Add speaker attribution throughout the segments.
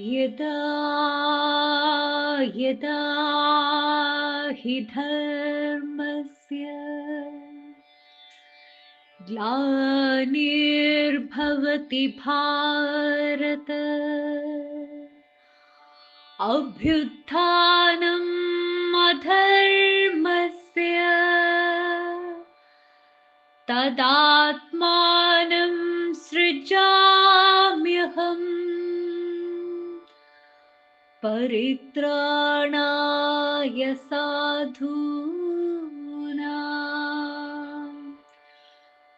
Speaker 1: यदा यदा हि धर्मस्य ग्लानिर्भवति भारत अभ्युत्थानम् अधर्मस्य तदात्मानं परित्राणाय साधूनां।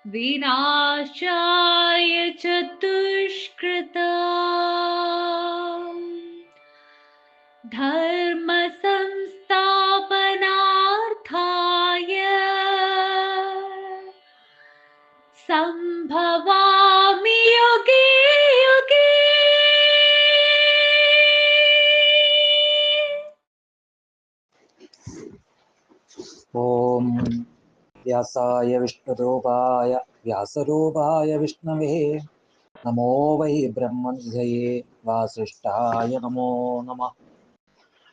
Speaker 1: विनाशाय च
Speaker 2: വ്യാസായ വിഷ്ണുരൂപായ വ്യാസരൂപായ വിഷ്ണവേ നമോ വൈ ബ്രഹ്മനിധയേ വാസിഷ്ഠായ നമോ നമ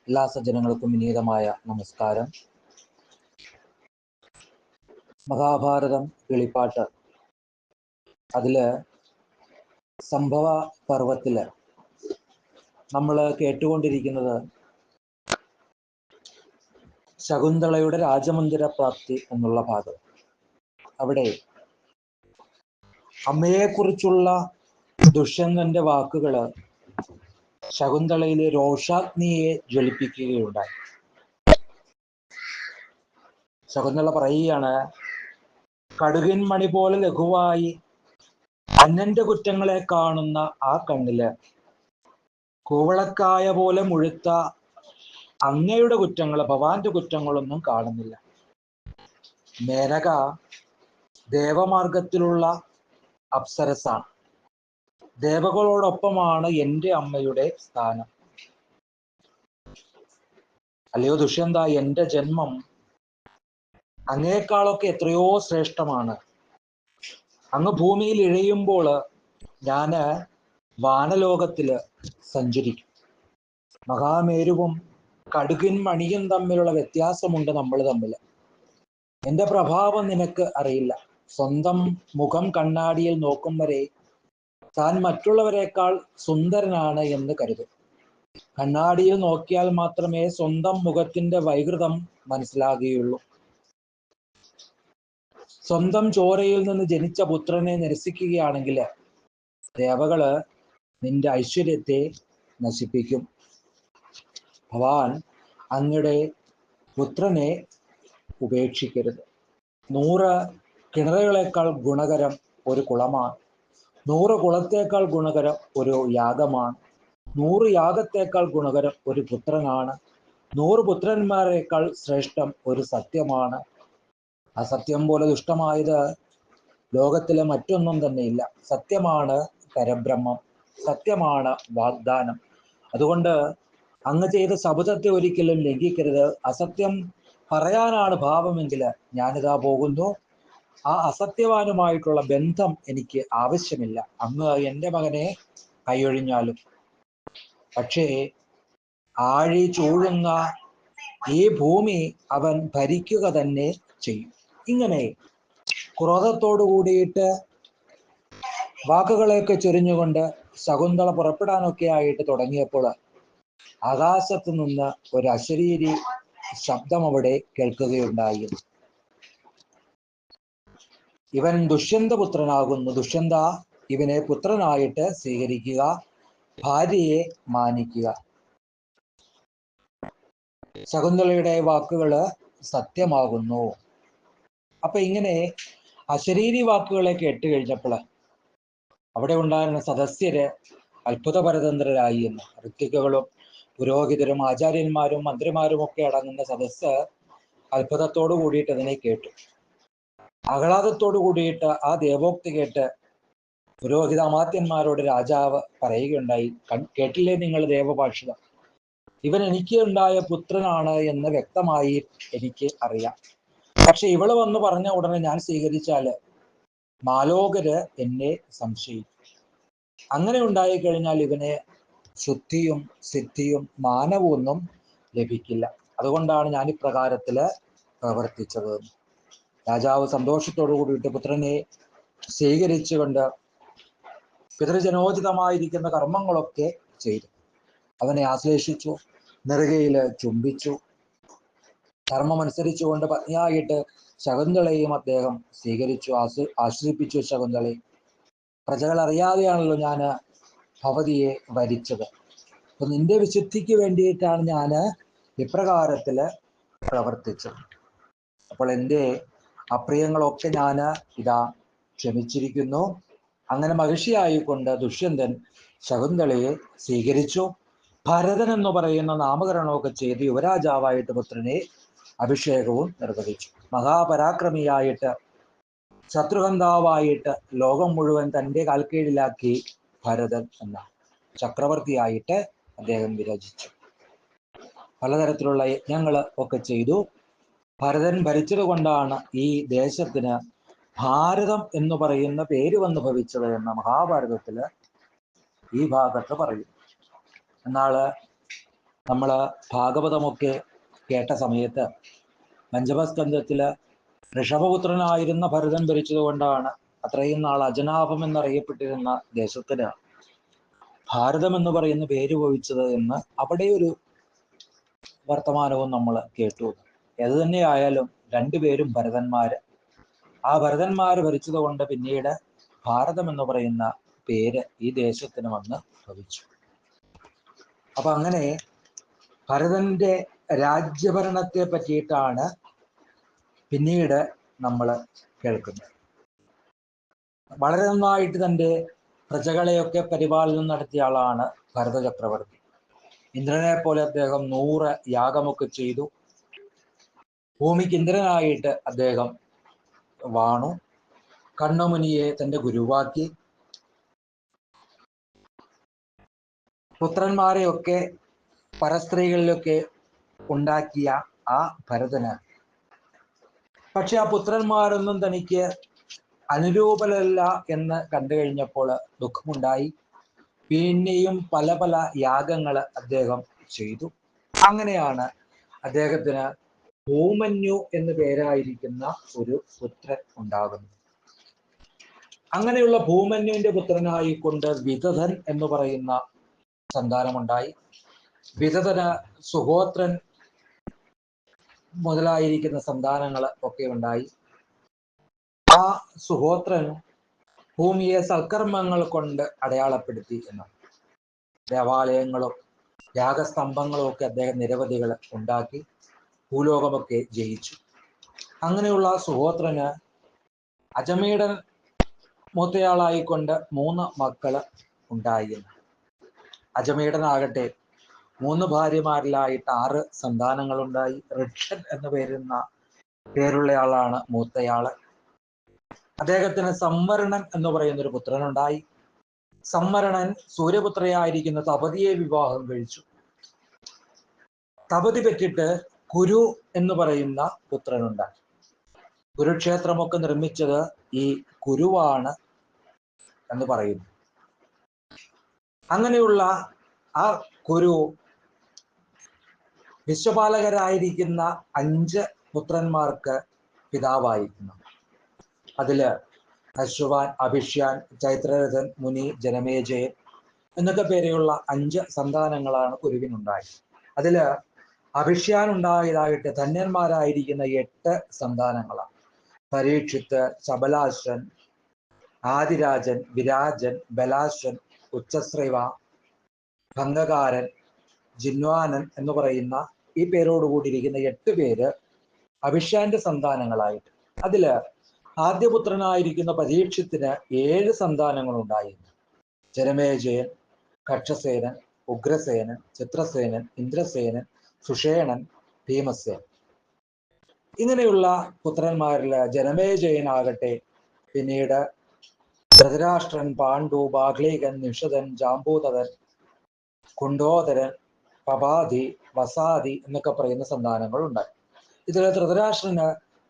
Speaker 2: എല്ലാ സജ്ജനങ്ങൾക്കും വിനീതമായ നമസ്കാരം. മഹാഭാരതം കിളിപ്പാട്ട് അതിൽ സംഭവ പർവത്തിൽ നമ്മൾ കേട്ടുകൊണ്ടിരിക്കുന്നത് ശകുന്തളയുടെ രാജമന്ദിര പ്രാപ്തി എന്നുള്ള ഭാഗം. അവിടെ അമ്മയെക്കുറിച്ചുള്ള ദുഷ്യന്തന്റെ വാക്കുകൾ ശകുന്തളയിലെ രോഷാഗ്നിയെ ജ്വലിപ്പിക്കുകയുണ്ടായി. ശകുന്തള പറയുകയാണ് കടുകിൻ മണി പോലെ ലഘുവായി അന്നന്റെ കുറ്റങ്ങളെ കാണുന്ന ആ കണ്ണിൽ കൂവളക്കായ പോലെ മുഴുത്ത അങ്ങയുടെ കുറ്റങ്ങൾ ഭവാന്റെ കുറ്റങ്ങളൊന്നും കാണുന്നില്ല. മേനക ദേവമാർഗത്തിലുള്ള അപ്സരസാണ്. ദേവകളോടൊപ്പമാണ് എന്റെ അമ്മയുടെ സ്ഥാനം. അല്ലയോ ദുഷ്യന്ത എന്റെ ജന്മം അങ്ങേക്കാളൊക്കെ എത്രയോ ശ്രേഷ്ഠമാണ്. അങ്ങ് ഭൂമിയിൽ ഇഴയുമ്പോൾ ഞാൻ വാനലോകത്തിൽ സഞ്ചരിക്കും. മഹാമേരുവും കടുകിൻ മണിയും തമ്മിലുള്ള വ്യത്യാസമുണ്ട് നമ്മൾ തമ്മിൽ. എന്റെ പ്രഭാവം നിനക്ക് അറിയില്ല. സ്വന്തം മുഖം കണ്ണാടിയിൽ നോക്കും വരെ താൻ മറ്റുള്ളവരെക്കാൾ സുന്ദരനാണ് എന്ന് കരുതും. കണ്ണാടിയിൽ നോക്കിയാൽ മാത്രമേ സ്വന്തം മുഖത്തിന്റെ വൈകൃതം മനസ്സിലാകുകയുള്ളൂ. സ്വന്തം ചോരയിൽ നിന്ന് ജനിച്ച പുത്രനെ നിരസിക്കുകയാണെങ്കിൽ ദേവകൾ നിന്റെ ഐശ്വര്യത്തെ നശിപ്പിക്കും. ഭവാൻ അങ്ങയുടെ പുത്രനെ ഉപേക്ഷിക്കരുത്. നൂറ് കിണറുകളേക്കാൾ ഗുണകരം ഒരു കുളമാണ്. നൂറ് കുളത്തേക്കാൾ ഗുണകരം ഒരു യാഗമാണ്. നൂറ് യാഗത്തേക്കാൾ ഗുണകരം ഒരു പുത്രനാണ്. നൂറ് പുത്രന്മാരെക്കാൾ ശ്രേഷ്ഠം ഒരു സത്യമാണ്. അസത്യം പോലെ ദുഷ്ടമായത് ലോകത്തിലെ മറ്റൊന്നും തന്നെയില്ല. സത്യമാണ് പരബ്രഹ്മം. സത്യമാണ് വാഗ്ദാനം. അതുകൊണ്ട് അങ്ങ് ചെയ്ത ശബ്ദത്തെ ഒരിക്കലും ലംഘിക്കരുത്. അസത്യം പറയാനാണ് ഭാവമെങ്കിൽ ഞാനിതാ പോകുന്നു. ആ അസത്യവാനുമായിട്ടുള്ള ബന്ധം എനിക്ക് ആവശ്യമില്ല. അങ്ങ് എന്റെ മകനെ കൈയൊഴിഞ്ഞാലും. പക്ഷേ ആഴി ചൂഴുന്ന ഈ ഭൂമി അവൻ ഭരിക്കുക തന്നെ ചെയ്യും. ഇങ്ങനെ ക്രോധത്തോടു കൂടിയിട്ട് വാക്കുകളെയൊക്കെ ചൊരിഞ്ഞുകൊണ്ട് ശകുന്തള പുറപ്പെടാനൊക്കെ ആയിട്ട് തുടങ്ങിയപ്പോൾ ആകാശത്ത് നിന്ന് ഒരു അശരീരി ശബ്ദം അവിടെ കേൾക്കുകയുണ്ടായി. ഇവൻ ദുഷ്യന്തപുത്രനാകുന്നു. ദുഷ്യന്ത ഇവനെ പുത്രനായിട്ട് സ്വീകരിക്കുക ഭാര്യയെ മാനിക്കുക. ശകുന്തളയുടെ വാക്കുകൾ സത്യമാകുന്നു. അപ്പൊ ഇങ്ങനെ അശരീരി വാക്കുകളെ കേട്ട് കഴിഞ്ഞപ്പോൾ അവിടെ ഉണ്ടായിരുന്ന സദസ്യര് അത്ഭുതപരതന്ത്രരായി എന്ന്. ഋത്തിക്കുകളും പുരോഹിതരും ആചാര്യന്മാരും മന്ത്രിമാരും ഒക്കെ അടങ്ങുന്ന സദസ്സ് അത്ഭുതത്തോടു കൂടിയിട്ട് അതിനെ കേട്ടു. ആഹ്ലാദത്തോടു കൂടിയിട്ട് ആ ദേവോക്തി കേട്ട് പുരോഹിത അമാത്യന്മാരോട് രാജാവ് പറയുകയുണ്ടായി "കൺ- കേട്ടില്ലേ നിങ്ങൾ ദേവഭാഷിതം ഇവൻ എനിക്ക് ഉണ്ടായ പുത്രനാണ് എന്ന് വ്യക്തമായി എനിക്ക് അറിയാം. പക്ഷെ ഇവൾ വന്ന് പറഞ്ഞ ഉടനെ ഞാൻ സ്വീകരിച്ചാൽ മാലോകര് എന്നെ സംശയിക്കും. അങ്ങനെ ഉണ്ടായി കഴിഞ്ഞാൽ ഇവന് ശുദ്ധിയും സിദ്ധിയും മാനവും ഒന്നും ലഭിക്കില്ല. അതുകൊണ്ടാണ് ഞാൻ ഇപ്രകാരത്തിൽ പ്രവർത്തിച്ചത്. രാജാവ് സന്തോഷത്തോടു കൂടിയിട്ട് പുത്രനെ സ്വീകരിച്ചുകൊണ്ട് പിതൃജനോചിതമായിരിക്കുന്ന കർമ്മങ്ങളൊക്കെ ചെയ്തു. അവനെ ആശ്ലേഷിച്ചു നെറുകയിൽ ചുംബിച്ചു. ധർമ്മമനുസരിച്ചുകൊണ്ട് പത്നിയായിട്ട് ശകുന്തളയും അദ്ദേഹം സ്വീകരിച്ചു ആശ്ര ആശ്രയിപ്പിച്ചു ശകുന്തളയെ. പ്രജകൾ അറിയാതെയാണല്ലോ ഞാൻ ഭവതിയെ വരിച്ചത്. അപ്പൊ നിന്റെ വിശുദ്ധിക്ക് വേണ്ടിയിട്ടാണ് ഞാൻ ഇപ്രകാരത്തിൽ പ്രവർത്തിച്ചത്. അപ്പോൾ എന്റെ അപ്രിയങ്ങളൊക്കെ ഞാൻ ഇതാ ക്ഷമിച്ചിരിക്കുന്നു. അങ്ങനെ മഹിഷിയായിക്കൊണ്ട് ദുഷ്യന്തൻ ശകുന്തളയെ സ്വീകരിച്ചു. ഭരതൻ എന്ന് പറയുന്ന നാമകരണമൊക്കെ ചെയ്ത് യുവരാജാവായിട്ട് പുത്രനെ അഭിഷേകവും നിർവഹിച്ചു. മഹാപരാക്രമിയായിട്ട് ശത്രുഹന്താവായിട്ട് ലോകം മുഴുവൻ തന്റെ കാൽക്കീഴിലാക്കി ഭരതൻ എന്ന ചക്രവർത്തിയായിട്ട് അദ്ദേഹം വിരചിച്ചു. പലതരത്തിലുള്ള യജ്ഞങ്ങൾ ഒക്കെ ചെയ്തു. ഭരതൻ ഭരിച്ചത് കൊണ്ടാണ് ഈ ദേശത്തിന് ഭാരതം എന്ന് പറയുന്ന പേര് വന്ന് ഭവിച്ചത് എന്ന മഹാഭാരതത്തിൽ ഈ ഭാഗത്ത് പറയും എന്നാൽ നമ്മൾ ഭാഗവതം ഭാഗവതമൊക്കെ കേട്ട സമയത്ത് പഞ്ചമസ്കന്ധത്തിൽ ഋഷഭപുത്രനായിരുന്ന ഭരതൻ ഭരിച്ചത് കൊണ്ടാണ് അത്രയും നാൾ അജനാഭം എന്നറിയപ്പെട്ടിരുന്ന ദേശത്തിന് ഭാരതം എന്ന് പറയുന്ന പേര് ഭവിച്ചത് എന്ന് അവിടെ ഒരു വർത്തമാനവും നമ്മൾ കേട്ടു. ഏത് തന്നെയായാലും രണ്ടുപേരും ഭരതന്മാര്. ആ ഭരതന്മാര് ഭരിച്ചത് കൊണ്ട് പിന്നീട് ഭാരതം എന്ന് പറയുന്ന പേര് ഈ ദേശത്തിന് വന്ന് ഭവിച്ചു. അപ്പൊ അങ്ങനെ ഭരതന്റെ രാജ്യഭരണത്തെ പറ്റിയിട്ടാണ് പിന്നീട് നമ്മൾ കേൾക്കുന്നത്. വളരെ നന്നായിട്ട് തന്റെ പ്രജകളെയൊക്കെ പരിപാലനം നടത്തിയ ആളാണ് ഭരത ചക്രവർത്തി. ഇന്ദ്രനെ പോലെ അദ്ദേഹം നൂറ് യാഗമൊക്കെ ചെയ്തു. ഭൂമിക്ക് ഇന്ദ്രനായിട്ട് അദ്ദേഹം വാണു. കണ്ണമുനിയെ തന്റെ ഗുരുവാക്കി. പുത്രന്മാരെയൊക്കെ പരസ്ത്രീകളിലൊക്കെ ഉണ്ടാക്കിയ ആ ഭരതന്. പക്ഷെ ആ പുത്രന്മാരൊന്നും തനിക്ക് അനുരൂപരല്ല എന്ന് കണ്ടു കഴിഞ്ഞപ്പോൾ ദുഃഖമുണ്ടായി. പിന്നെയും പല പല യാഗങ്ങൾ അദ്ദേഹം ചെയ്തു. അങ്ങനെയാണ് അദ്ദേഹത്തിന് ഭൂമന്യു എന്ന് പേരായിരിക്കുന്ന ഒരു പുത്രൻ ഉണ്ടാകുന്നത്. അങ്ങനെയുള്ള ഭൂമന്യുവിന്റെ പുത്രനായിക്കൊണ്ട് വിതഥൻ എന്ന് പറയുന്ന സന്താനമുണ്ടായി. വിതഥന് സുഹോത്രൻ മുതലായിരിക്കുന്ന സന്താനങ്ങൾ ഒക്കെ ഉണ്ടായി. ആ സുഹോത്രൻ ഭൂമിയെ സൽക്കർമ്മങ്ങൾ കൊണ്ട് അടയാളപ്പെടുത്തി എന്നാണ് ദേവാലയങ്ങളും യാഗസ്തംഭങ്ങളും ഒക്കെ അദ്ദേഹം നിരവധികൾ ഉണ്ടാക്കി ഭൂലോകമൊക്കെ ജയിച്ചു. അങ്ങനെയുള്ള സുഹോത്രന് അജമീടൻ മൂത്തയാളായിക്കൊണ്ട് മൂന്ന് മക്കൾ ഉണ്ടായി. അജമീടനാകട്ടെ മൂന്ന് ഭാര്യമാരിലായിട്ട് ആറ് സന്താനങ്ങളുണ്ടായി. ഋക്ഷൻ എന്ന് പേരുന്ന പേരുള്ള ആളാണ് മൂത്തയാൾ. അദ്ദേഹത്തിന് സംവരണൻ എന്ന് പറയുന്ന ഒരു പുത്രനുണ്ടായി. സംവരണൻ സൂര്യപുത്രയായിരിക്കുന്ന തപതിയെ വിവാഹം കഴിച്ചു. തപതി പെറ്റിട്ട് കുരു എന്ന് പറയുന്ന പുത്രനുണ്ടായി. കുരുക്ഷേത്രമൊക്കെ നിർമ്മിച്ചത് ഈ കുരുവാണ് എന്ന് പറയുന്നു. അങ്ങനെയുള്ള ആ കുരു വിശ്വപാലകരായിരിക്കുന്ന അഞ്ച് പുത്രന്മാർക്ക് പിതാവായിരിക്കുന്നു അതിൽ അശ്വാൻ അഭിഷ്യാൻ ചൈത്രരഥൻ മുനി ജനമേജയൻ എന്നൊക്കെ പേരെയുള്ള അഞ്ച് സന്താനങ്ങളാണ് കുരുവിനുണ്ടായത് അതിൽ അഭിഷ്യാനുണ്ടായതായിട്ട് ധന്യന്മാരായിരിക്കുന്ന എട്ട് സന്താനങ്ങളാണ്. പരീക്ഷിത്ത് ശബലാശൻ ആദിരാജൻ വിരാജൻ ബലാശൻ ഉച്ചശ്രീവ ഭംഗകാരൻ ജിൻവാനൻ എന്ന് പറയുന്ന ഈ പേരോടുകൂടിയിരിക്കുന്ന എട്ട് പേര് അഭിഷ്യാന്റെ സന്താനങ്ങളായിട്ട്. അതിൽ ആദ്യപുത്രനായിരിക്കുന്ന പരീക്ഷത്തിന് ഏഴ് സന്താനങ്ങൾ ഉണ്ടായിരുന്നു ജനമേജയൻ കക്ഷസേനൻ ഉഗ്രസേനൻ ചിത്രസേനൻ ഇന്ദ്രസേനൻ സുഷേണൻ ഭീമസേൻ ഇങ്ങനെയുള്ള പുത്രന്മാരിൽ ജനമേജയനാകട്ടെ. പിന്നീട് ധൃതരാഷ്ട്രൻ പാണ്ഡു ബാഗ്ലീകൻ നിഷതൻ ജാമ്പൂതരൻ കുണ്ടോദരൻ പപാതി വസാതി എന്നൊക്കെ പറയുന്ന സന്താനങ്ങൾ ഉണ്ടായി ഇതിൽ ധൃതരാഷ്ട്രന്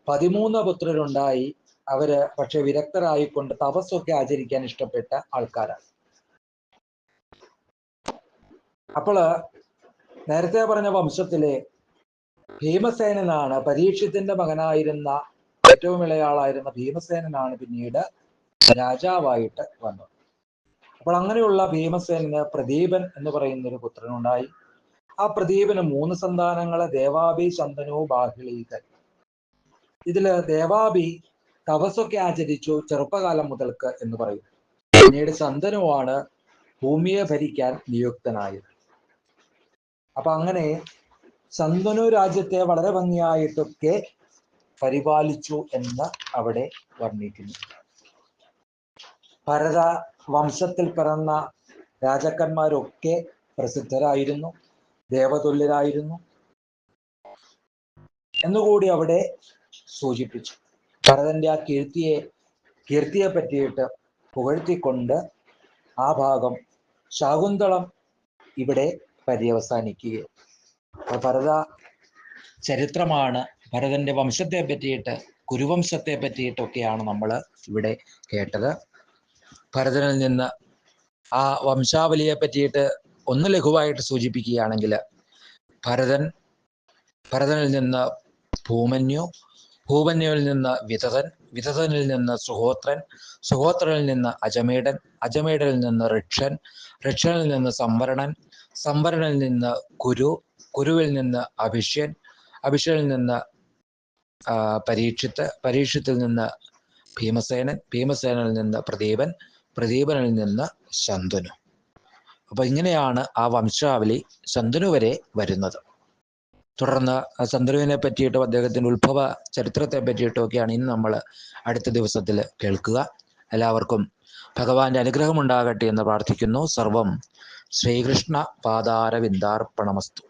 Speaker 2: പതിമൂന്ന് പുത്രരുണ്ടായി. അവർ പക്ഷെ വിരക്തരായിക്കൊണ്ട് തപസ്സൊക്കെ ആചരിക്കാൻ ഇഷ്ടപ്പെട്ട ആൾക്കാരാണ്. അപ്പോൾ നേരത്തെ പറഞ്ഞ വംശത്തിലെ ഭീമസേനനാണ് പരീക്ഷത്തിന്റെ മകനായിരുന്ന ഏറ്റവും ഇളയാളായിരുന്ന ഭീമസേനനാണ് പിന്നീട് രാജാവായിട്ട് വന്നത്. അപ്പോൾ അങ്ങനെയുള്ള ഭീമസേനന് പ്രദീപൻ എന്ന് പറയുന്ന ഒരു പുത്രനുണ്ടായി. ആ പ്രദീപന് മൂന്ന് സന്താനങ്ങളെ ദേവാബി ചന്ദനു ബാഹിളീകൻ ഇതിൽ ദേവാബി തപസ്സൊക്കെ ആചരിച്ചു ചെറുപ്പകാലം മുതൽക്ക് എന്ന് പറയും. പിന്നീട് ചന്ദനുവാണ് ഭൂമിയെ ഭരിക്കാൻ നിയുക്തനായത്. അപ്പൊ അങ്ങനെ ചന്ദനു രാജ്യത്തെ വളരെ ഭംഗിയായിട്ടൊക്കെ പരിപാലിച്ചു എന്ന് അവിടെ വർണിക്കുന്നു. ഭരത വംശത്തിൽ പിറന്ന രാജാക്കന്മാരൊക്കെ പ്രസിദ്ധരായിരുന്നു. ദേവതുല്യരായിരുന്നു. എന്നുകൂടി അവിടെ സൂചിപ്പിച്ചു. ഭരതന്റെ ആ കീർത്തിയെ കീർത്തിയെ പറ്റിയിട്ട് പുകഴ്ത്തിക്കൊണ്ട് ആ ഭാഗം ശാകുന്തളം ഇവിടെ പര്യവസാനിക്കുക ഭരത ചരിത്രമാണ് ഭരതന്റെ വംശത്തെ പറ്റിയിട്ട് കുരുവംശത്തെ പറ്റിയിട്ടൊക്കെയാണ് നമ്മൾ ഇവിടെ കേട്ടത്. ഭരതനിൽ നിന്ന് ആ വംശാവലിയെ പറ്റിയിട്ട് ഒന്ന് ലഘുവായിട്ട് സൂചിപ്പിക്കുകയാണെങ്കിൽ ഭരതൻ ഭരതനിൽ നിന്ന് ഭൂമന്യു ഭൂമന്യുവിൽ നിന്ന് വിതതൻ വിതതനിൽ നിന്ന് സുഹോത്രൻ സുഹോത്രനിൽ നിന്ന് അജമേടൻ അജമേടനിൽ നിന്ന് ഋക്ഷൻ ഋക്ഷനിൽ നിന്ന് സംവരണൻ സംവരണനിൽ നിന്ന് കുരു കുരുവിൽ നിന്ന് അഭിഷ്യൻ അഭിഷ്യനിൽ നിന്ന് പരീക്ഷിത്ത് പരീക്ഷത്തിൽ നിന്ന് ഭീമസേനൻ ഭീമസേനനിൽ നിന്ന് പ്രദീപൻ പ്രദീപനിൽ നിന്ന് ശന്തനു. അപ്പൊ ഇങ്ങനെയാണ് ആ വംശാവലി ശന്തനു വരെ വരുന്നത്. തുടർന്ന് ചന്ദ്രുവിനെ പറ്റിയിട്ടും അദ്ദേഹത്തിന്റെ ഉത്ഭവ ചരിത്രത്തെ പറ്റിയിട്ടും ഒക്കെയാണ് ഇന്ന് നമ്മൾ അടുത്ത ദിവസത്തിൽ കേൾക്കുക. എല്ലാവർക്കും ഭഗവാന്റെ അനുഗ്രഹം ഉണ്ടാകട്ടെ എന്ന് പ്രാർത്ഥിക്കുന്നു. സർവം ശ്രീകൃഷ്ണ പാതാരവിന്ദാർപ്പണമസ്തു